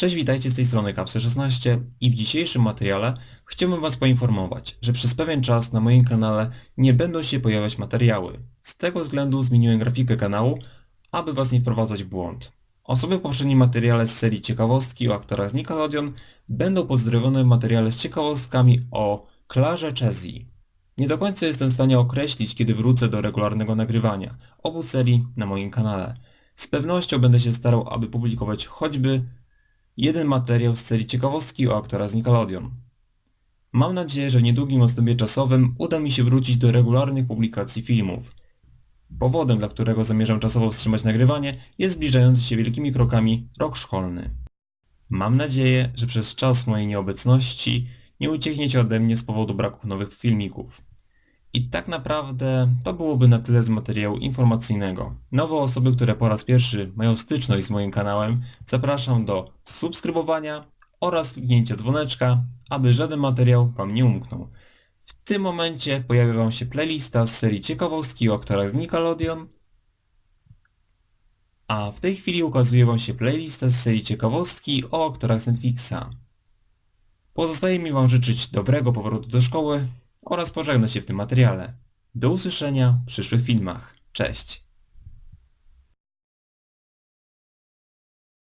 Cześć, witajcie z tej strony Kapsy16 i w dzisiejszym materiale chciałbym Was poinformować, że przez pewien czas na moim kanale nie będą się pojawiać materiały. Z tego względu zmieniłem grafikę kanału, aby Was nie wprowadzać w błąd. Osoby w poprzednim materiale z serii ciekawostki o aktorach z Nickelodeon będą pozdrowione w materiale z ciekawostkami o Klarze Chezji. Nie do końca jestem w stanie określić, kiedy wrócę do regularnego nagrywania obu serii na moim kanale. Z pewnością będę się starał, aby publikować choćby jeden materiał z serii ciekawostki o aktora z Nickelodeon. Mam nadzieję, że w niedługim odstępie czasowym uda mi się wrócić do regularnych publikacji filmów. Powodem, dla którego zamierzam czasowo wstrzymać nagrywanie jest zbliżający się wielkimi krokami rok szkolny. Mam nadzieję, że przez czas mojej nieobecności nie uciekniecie ode mnie z powodu braku nowych filmików. I tak naprawdę to byłoby na tyle z materiału informacyjnego. Nowe osoby, które po raz pierwszy mają styczność z moim kanałem, zapraszam do subskrybowania oraz kliknięcia dzwoneczka, aby żaden materiał Wam nie umknął. W tym momencie pojawia Wam się playlista z serii ciekawostki o aktorach z Nickelodeon, a w tej chwili ukazuje Wam się playlista z serii ciekawostki o aktorach z Netflixa. Pozostaje mi Wam życzyć dobrego powrotu do szkoły oraz pożegnać się w tym materiale. Do usłyszenia w przyszłych filmach. Cześć!